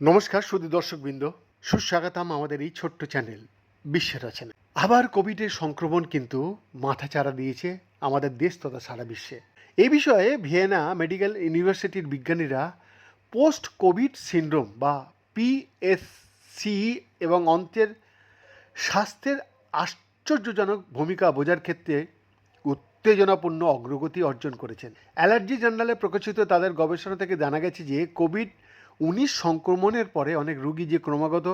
নমস্কার শুধু দর্শকবৃন্দ, সুস্বাগতম আমাদের এই ছোট্ট চ্যানেল, বিশ্বের রচনা। আবার কোভিডের সংক্রমণ কিন্তু মাথা মাথাচাড়া দিয়েছে আমাদের দেশ তথা সারা বিশ্বে। এ বিষয়ে ভিয়েনা মেডিকেল ইউনিভার্সিটির বিজ্ঞানীরা পোস্ট কোভিড সিন্ড্রোম বা পিএসসি এবং অন্তের স্বাস্থ্যের আশ্চর্যজনক ভূমিকা বোঝার ক্ষেত্রে উত্তেজনাপূর্ণ অগ্রগতি অর্জন করেছেন। অ্যালার্জি জার্নালে প্রকাশিত তাদের গবেষণা থেকে জানা গেছে যে কোভিড উনিশ সংক্রমণের পরে অনেক রোগী যে ক্রমাগত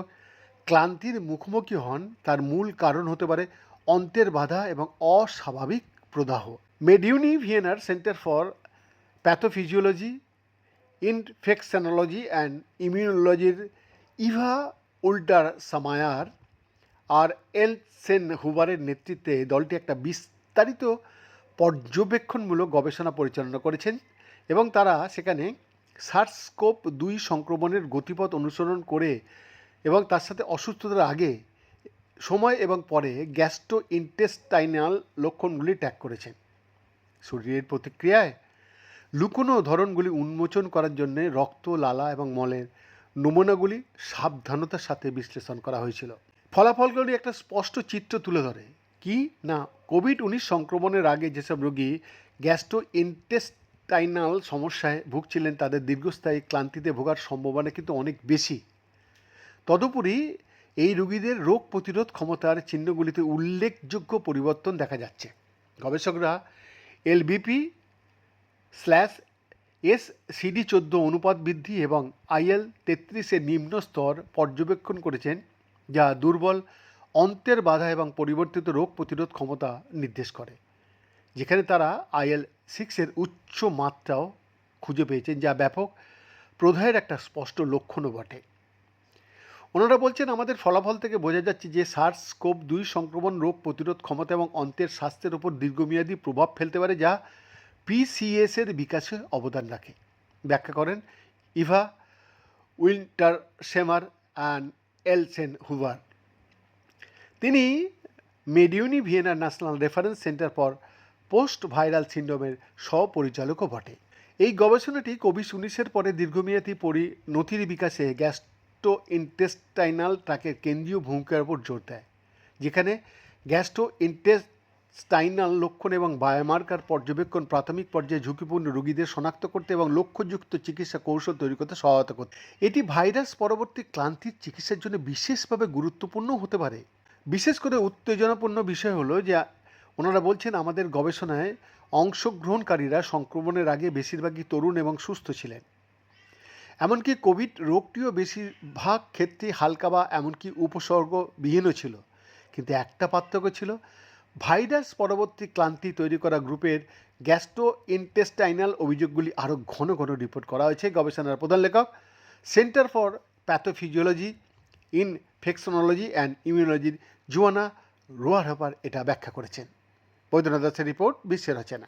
ক্লান্তির মুখোমুখি হন, তার মূল কারণ হতে পারে অন্তের বাধা এবং অস্বাভাবিক প্রদাহ। MedUni ভিয়েনার centre for pathophysiology, infectionology and ইমিউনোলজির Eva উল্টার সামায়ার আর এল সেন হুবারের নেতৃত্বে দলটি একটা বিস্তারিত পর্যবেক্ষণমূলক গবেষণা পরিচালনা করেছেন এবং তারা সেখানে সার্সকোপ দুই সংক্রমণের গতিপথ অনুসরণ করে এবং তার সাথে অসুস্থতার আগে, সময় এবং পরে গ্যাস্ট্রো ইন্টেস্টাইনাল লক্ষণগুলি ট্যাগ করেছেন। শরীরের প্রতিক্রিয়ায় লুকোনো ধরনগুলি উন্মোচন করার জন্য রক্ত, লালা এবং মলের নমুনাগুলি সাবধানতার সাথে বিশ্লেষণ করা হয়েছিল। ফলাফলগুলি একটা স্পষ্ট চিত্র তুলে ধরে। কি? না কোভিড উনিশ সংক্রমণের আগে যেসব রোগী গ্যাস্ট্রো ইন্টেস্টাইনাল সমস্যায় ভুগছিলেন, তাদের দীর্ঘস্থায়ী ক্লান্তিতে ভোগার সম্ভাবনা কিন্তু অনেক বেশি। তদুপরি এই রোগীদের রোগ প্রতিরোধ ক্ষমতার চিহ্নগুলিতে উল্লেখযোগ্য পরিবর্তন দেখা যাচ্ছে। গবেষকরা এলবিপি স্ল্যাশ এস সিডি চোদ্দ অনুপাত বৃদ্ধি এবং আইএল তেত্রিশের নিম্ন স্তর পর্যবেক্ষণ করেছেন, যা দুর্বল অন্তের বাধা এবং পরিবর্তিত রোগ প্রতিরোধ ক্ষমতা নির্দেশ করে, যেখানে তারা আইএল সিক্সের উচ্চ মাত্রাও খুঁজে পেয়েছেন, যা ব্যাপক প্রদাহের একটা স্পষ্ট লক্ষণও বটে। ওনারা বলছেন, আমাদের ফলাফল থেকে বোঝা যাচ্ছে যে সার্স স্কোপ দুই সংক্রমণ রোগ প্রতিরোধ ক্ষমতা এবং অন্তের স্বাস্থ্যের উপর দীর্ঘমেয়াদী প্রভাব ফেলতে পারে, যা পিসিএস এর বিকাশে অবদান রাখে। ব্যাখ্যা করেন ইভা উইন্টার সেমার অ্যান্ড এলসেন হুভার তিনি MedUni ভিয়েনার national reference centre for post viral সিন্ড্রোমের সহপরিচালকও বটে। এই গবেষণাটি কোভিড উনিশের পরে দীর্ঘমেয়াদী পরিণতির বিকাশে গ্যাস্ট্রো ইন্টেস্টাইনাল ট্রাকের কেন্দ্রীয় ভূমিকার উপর জোর দেয়, যেখানে গ্যাস্ট্রো ইন্টেস্টাইনাল লক্ষণ এবং বায়োমার্কার পর্যবেক্ষণ, প্রাথমিক পর্যায়ে ঝুঁকিপূর্ণ রোগীদের শনাক্ত করতে এবং লক্ষ্যযুক্ত চিকিৎসা কৌশল তৈরি করতে সহায়তা করতে। এটি ভাইরাস পরবর্তী ক্লান্তির চিকিৎসার জন্য বিশেষভাবে গুরুত্বপূর্ণ হতে পারে। বিশেষ করে উত্তেজনাপূর্ণ বিষয় হলো যে ওনারা বলছেন, আমাদের গবেষণায় অংশগ্রহণকারীরা সংক্রমণের আগে বেশিরভাগই তরুণ এবং সুস্থ ছিলেন। এমনকি কোভিড রোগটিও বেশিরভাগ ক্ষেত্রে হালকা বা এমনকি উপসর্গবিহীনও ছিল। কিন্তু একটা পার্থক্য ছিল, ভাইরাস পরবর্তী ক্লান্তি তৈরি করা গ্রুপের গ্যাস্ট্রো ইন্টেস্টাইনাল অভিযোগগুলি আরও ঘন ঘন রিপোর্ট করা হয়েছে গবেষণার প্রধান লেখক। Centre for pathophysiology infectionology and ইমিউনোলজির জুয়ানা রোয়ার হপার এটা ব্যাখ্যা করেছেন। বৈদ্যনাথ দাসের রিপোর্ট বিশ্বের রচনা